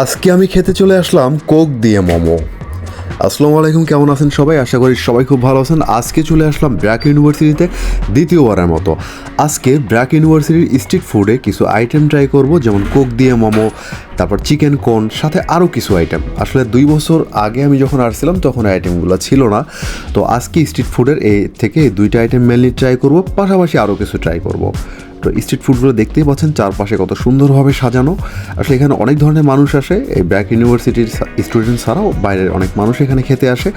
আজকে আমি খেতে চলে আসলাম কোক দিয়ে মোমো। আসসালামু আলাইকুম, কেমন আছেন সবাই? আশা করি সবাই খুব ভালো আছেন। আজকে চলে আসলাম ব্র্যাক ইউনিভার্সিটিতে দ্বিতীয়বারের মতো। আজকে ব্র্যাক ইউনিভার্সিটির স্ট্রিট ফুডে কিছু আইটেম ট্রাই করব, যেমন কোক দিয়ে মোমো, তারপর চিকেন কোন সাথে আরও কিছু আইটেম। আসলে দুই বছর আগে আমি যখন আসছিলাম, তখন আইটেমগুলো ছিল না। তো আজকে স্ট্রিট ফুডের এই থেকে দুইটা আইটেম মেনলি ট্রাই করব, পাশাপাশি আরও কিছু ট্রাই করব। তো স্ট্রিট ফুডগুলো দেখতেই পাচ্ছেন, চারপাশে কত সুন্দরভাবে সাজানো। আসলে এখানে অনেক ধরনের মানুষ আসে, এই ব্র্যাক ইউনিভার্সিটির স্টুডেন্ট ছাড়াও বাইরের অনেক মানুষ এখানে খেতে আসে।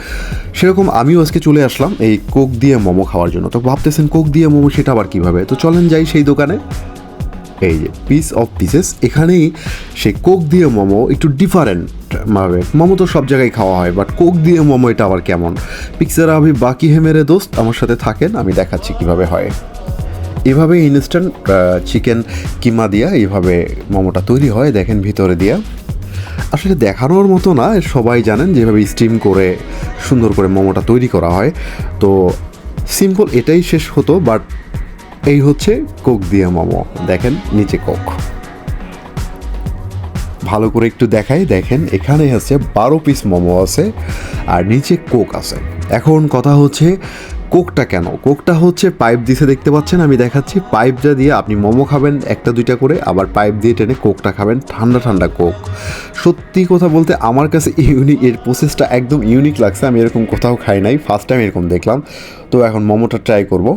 সেরকম আমিও আজকে চলে আসলাম এই কোক দিয়ে মোমো খাওয়ার জন্য। তো ভাবতেছেন কোক দিয়ে মোমো সেটা আবার কীভাবে? তো চলেন যাই সেই দোকানে। এই যে পিস অফ পিসেস এখানেই সে কোক দিয়ে মোমো একটু ডিফারেন্ট ভাবে। মোমো তো সব জায়গায় খাওয়া হয় বাট কোক দিয়ে মোমো এটা আবার কেমন? পিকচার আমি বাকি হেমেরে দোস্ত, আমার সাথে থাকেন, আমি দেখাচ্ছি কীভাবে হয়। এভাবে ইনস্ট্যান্ট চিকেন কিমা দিয়া এইভাবে মোমোটা তৈরি হয়, দেখেন ভিতরে দিয়া। আসলে দেখানোর মতো না, সবাই জানেন যেভাবে স্টিম করে, সুন্দর করে মোমোটা তৈরি করা হয়। তো সিম্পল এটাই শেষ হতো বাট এই হচ্ছে কোক দিয়ে মোমো, দেখেন নিচে কোক ভালো করে একটু দেখাই, দেখেন এখানে হচ্ছে বারো পিস মোমো আছে, আর নিচে কোক আছে। এখন কথা হচ্ছে কোকটা কেন? কোকটা হচ্ছে পাইপ দিছে দেখতে পাচ্ছেন, আমি দেখাচ্ছি। পাইপটা দিয়ে আপনি মোমো খাবেন, একটা দুইটা করে, আবার পাইপ দিয়ে টেনে কোকটা খাবেন, ঠান্ডা ঠান্ডা কোক। সত্যি কথা বলতে আমার কাছে ইউনিক এর প্রসেসটা একদম ইউনিক লাগছে, আমি এরকম কোথাও খাই নাই ফার্স্ট টাইম এরকম দেখলাম। তো এখন মোমোটা ট্রাই করব।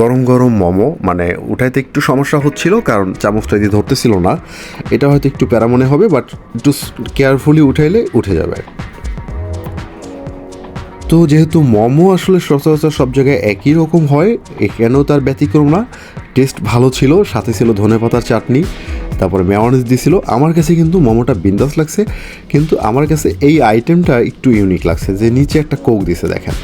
গরম গরম মোমো মানে উঠাইতে একটু সমস্যা হচ্ছিল, কারণ চামচটা দিয়ে ধরতেছিল না। এটা হয়তো একটু প্যারা মনে হবে বাট একটু কেয়ারফুলি উঠাইলে উঠে যাবে। তো যেহেতু মোমো আসলে সচরাচর সব জায়গায় একই রকম হয় এখানেও তার ব্যতিক্রম না? টেস্ট ভালো ছিল, সাথে ছিল ধনে পাতার চাটনি, তারপরে মেয়নিজ দিছিল। আমার কাছে কিন্তু মোমোটা বিন্দাস লাগছে, কিন্তু আমার কাছে এই আইটেমটা একটু ইউনিক লাগছে, যে নিচে একটা কোক দিছে, দেখেন।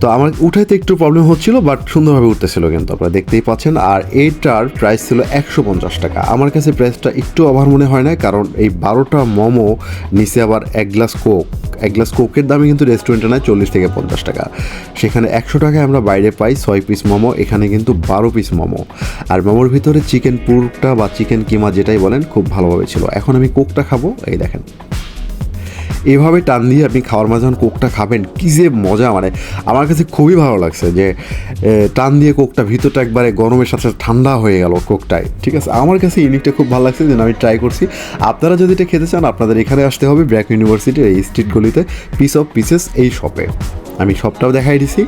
তো আমার উঠাইতে একটু প্রবলেম হচ্ছিল বাট সুন্দরভাবে উঠতেছিল কিন্তু, আপনারা দেখতেই পাচ্ছেন। আর এইটার প্রাইস ছিল একশো পঞ্চাশ টাকা। আমার কাছে প্রাইসটা একটু অভার মনে হয় না কারণ এই বারোটা মোমো নিচে আবার এক গ্লাস কোক এক গ্লাস কোকের দামে কিন্তু রেস্টুরেন্টে নেয় চল্লিশ থেকে পঞ্চাশ টাকা। সেখানে একশো টাকায় আমরা বাইরে পাই ছয় পিস মোমো, এখানে কিন্তু বারো পিস মোমো। আর মোমোর ভিতরে চিকেন পুরটা বা চিকেন কিমা যেটাই বলেন, খুব ভালোভাবে ছিল। এখন আমি কোকটা খাব, এই দেখেন। এভাবে টান দিয়ে আপনি খাওয়ার মাঝে যখন কোকটা খাবেন, কী যে মজা মানে আমার কাছে খুবই ভালো লাগছে যে টান দিয়ে কোকটা ভিতরটা একবারে গরমের সাথে ঠান্ডা হয়ে গেল কোকটায়, ঠিক আছে? আমার কাছে ইউনিকটা খুব ভালো লাগছে, যেন আমি ট্রাই করছি। আপনারা যদি এটা খেতে চান, আপনাদের এখানে আসতে হবে ব্র্যাক ইউনিভার্সিটির এই স্ট্রিট গলিতে পিস অফ পিসেস এই শপে আমি শপটাও দেখাই দিছি।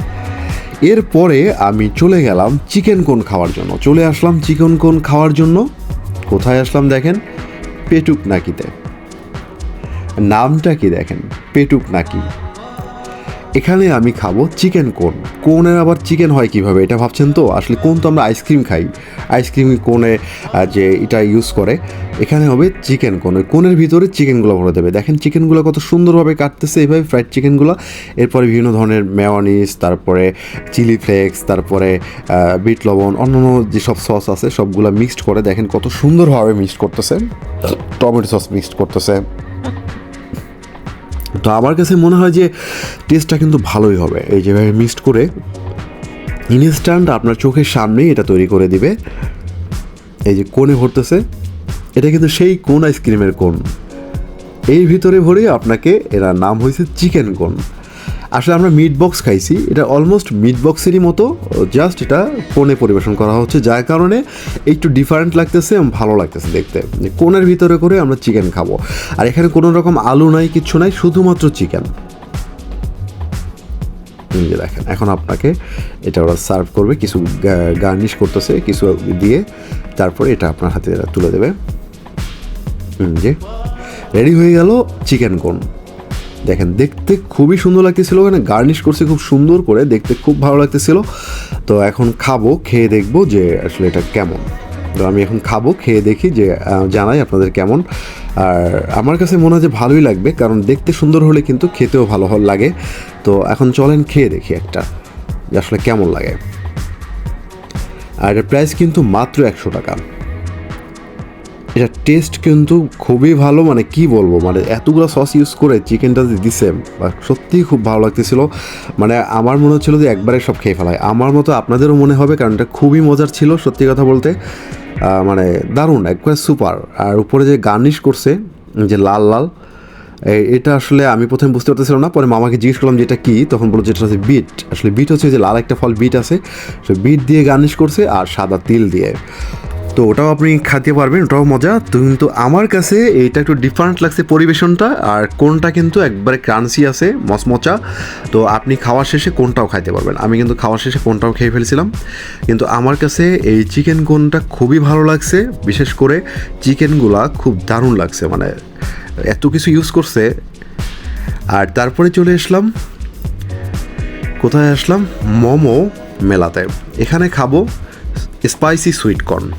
এরপরে আমি চলে গেলাম চিকেন কোন খাওয়ার জন্য। চলে আসলাম চিকেন কোন খাওয়ার জন্য। কোথায় আসলাম দেখেন? পেটুক নাকিতে নামটা কি দেখেন? পেটুক নাকি? এখানে আমি খাব চিকেন কোন কোনের আবার চিকেন হয় কীভাবে? এটা ভাবছেন তো? আসলে কোন তো আমরা আইসক্রিম খাই। আইসক্রিম কোনে যে এটা ইউজ করে এখানে হবে চিকেন কোন। কোনের ভিতরে চিকেনগুলো ভরে দেবে। দেখেন চিকেনগুলো কত সুন্দরভাবে কাটতেছে এইভাবে ফ্রাইড চিকেনগুলো। এরপরে বিভিন্ন ধরনের মেয়নিস তারপরে চিলি ফ্লেক্স তারপরে বিট লবণ অন্যান্য যেসব সস আছে সবগুলো মিক্সড করে দেখেন কত সুন্দরভাবে মিক্সড করতেছে। টমেটো সস মিক্সড করতেছে। তো আমার কাছে মনে হয় যে টেস্টটা কিন্তু ভালোই হবে। এই যেভাবে মিক্সড করে ইনস্ট্যান্ট আপনার চোখের সামনেই এটা তৈরি করে দিবে। এই যে কোণে ভরতেছে, এটা কিন্তু সেই কোন আইসক্রিমের কোণ। এই ভিতরে ভরে আপনাকে এরা নাম হয়েছে চিকেন কোন আসলে আমরা মিট বক্স খাইছি। এটা অলমোস্ট মিট বক্সেরই মতো জাস্ট এটা কোণে পরিবেশন করা হচ্ছে, যার কারণে একটু ডিফারেন্ট লাগতেছে এবং ভালো লাগতেছে দেখতে। কোণের ভিতরে করে আমরা চিকেন খাব। আর এখানে কোনো রকম আলু নাই, কিচ্ছু নাই, শুধুমাত্র চিকেন যে দেখেন, এখন আপনাকে এটা ওরা সার্ভ করবে, কিছু গার্নিশ করতেছে, কিছু দিয়ে, তারপরে এটা আপনার হাতে তুলে দেবে। যে রেডি হয়ে গেল চিকেন কোন দেখেন, দেখতে খুবই সুন্দর লাগতেছিল। ওখানে গার্নিশ করছে খুব সুন্দর করে, দেখতে খুব ভালো লাগতেছিল। তো এখন খাব, খেয়ে দেখব যে আসলে এটা কেমন। তো আমি এখন খাব, খেয়ে দেখি যে জানাই আপনাদের কেমন। আর আমার কাছে মনে হয় যে ভালোই লাগবে, কারণ দেখতে সুন্দর হলে কিন্তু খেতেও ভালো হল লাগে। তো এখন চলেন, খেয়ে দেখি একটা, যে আসলে কেমন লাগে। আর এর প্রাইস কিন্তু মাত্র একশো টাকা। এটা টেস্ট কিন্তু খুবই ভালো মানে কি বলব? মানে এতগুলো সস ইউজ করে চিকেনটা দিছে সত্যিই খুব ভালো লাগতেছিল। মানে আমার মনে হচ্ছিল যে একবারে সব খেয়ে ফেলায় আমার মতো আপনাদেরও মনে হবে, কারণ এটা খুবই মজার ছিল, সত্যি কথা বলতে। মানে দারুণ, একবারে সুপার আর উপরে যে গার্নিশ করছে, যে লাল লাল এটা আসলে আমি প্রথমে বুঝতে পারতেছিলাম না, পরে মামাকে জিজ্ঞেস করলাম যে এটা কি? তখন বলল যেটা হচ্ছে বিট আসলে বিট হচ্ছে যে লাল একটা ফল বিট আছে। সে বিট দিয়ে গার্নিশ করছে আর সাদা তিল দিয়ে। তো ওটাও আপনি খেতে পারবেন, ওটাও মজা। তো কিন্তু আমার কাছে এইটা একটু ডিফারেন্ট লাগছে পরিবেশনটা, আর কোনটা কিন্তু একবারে ক্রান্সি আছে, মচমচা। তো আপনি খাওয়ার শেষে কোনটাও খাইতে পারবেন। আমি কিন্তু খাওয়ার শেষে কোনটাও খেয়ে ফেলছিলাম। কিন্তু আমার কাছে এই চিকেন কোনটা খুবই ভালো লাগছে, বিশেষ করে চিকেনগুলা খুব দারুণ লাগছে মানে এত কিছু ইউজ করছে। আর তারপরে চলে আসলাম, কোথায় আসলাম? মোমো মেলাতে। এখানে খাব স্পাইসি সুইট কর্ন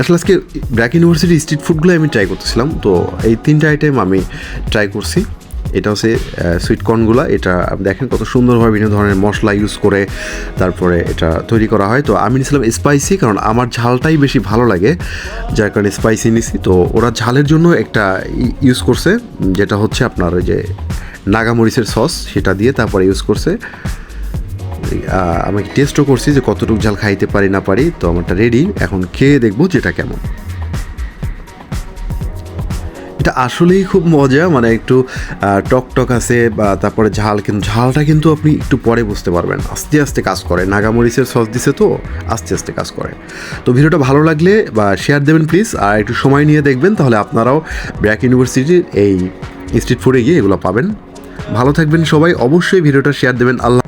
আসলে আজকে ব্র্যাক ইউনিভার্সিটি স্ট্রিট ফুডগুলো আমি ট্রাই করতেছিলাম, তো এই তিনটা আইটেম আমি ট্রাই করছি। এটা হচ্ছে সুইটকর্নগুলো এটা দেখেন কত সুন্দরভাবে বিভিন্ন ধরনের মশলা ইউজ করে তারপরে এটা তৈরি করা হয়। তো আমি নিয়েছিলাম স্পাইসি কারণ আমার ঝালটাই বেশি ভালো লাগে, যার কারণে স্পাইসি নিছি। তো ওরা ঝালের জন্য একটা ইউজ করছে, যেটা হচ্ছে আপনার ওই যে নাগামরিচের সস সেটা দিয়ে তারপরে ইউজ করছে। আমি টেস্টও করছি যে কতটুকু ঝাল খাইতে পারি না পারি। তো আমারটা রেডি এখন খেয়ে দেখব যেটা কেমন। এটা আসলেই খুব মজা মানে একটু আহ, টক টক আছে বা তারপরে ঝাল কিন্তু ঝালটা কিন্তু আপনি একটু পরে বুঝতে পারবেন। আস্তে আস্তে কাজ করে। নাগামরিচের সস দিছে তো আস্তে আস্তে কাজ করে। তো ভিডিওটা ভালো লাগলে বা শেয়ার দেবেন প্লিজ আর একটু সময় নিয়ে দেখবেন তাহলে আপনারাও ব্র্যাক ইউনিভার্সিটির এই স্ট্রিট ফুডে গিয়ে এগুলো পাবেন। ভালো থাকবেন সবাই। অবশ্যই ভিডিওটা শেয়ার দেবেন। আল্লাহ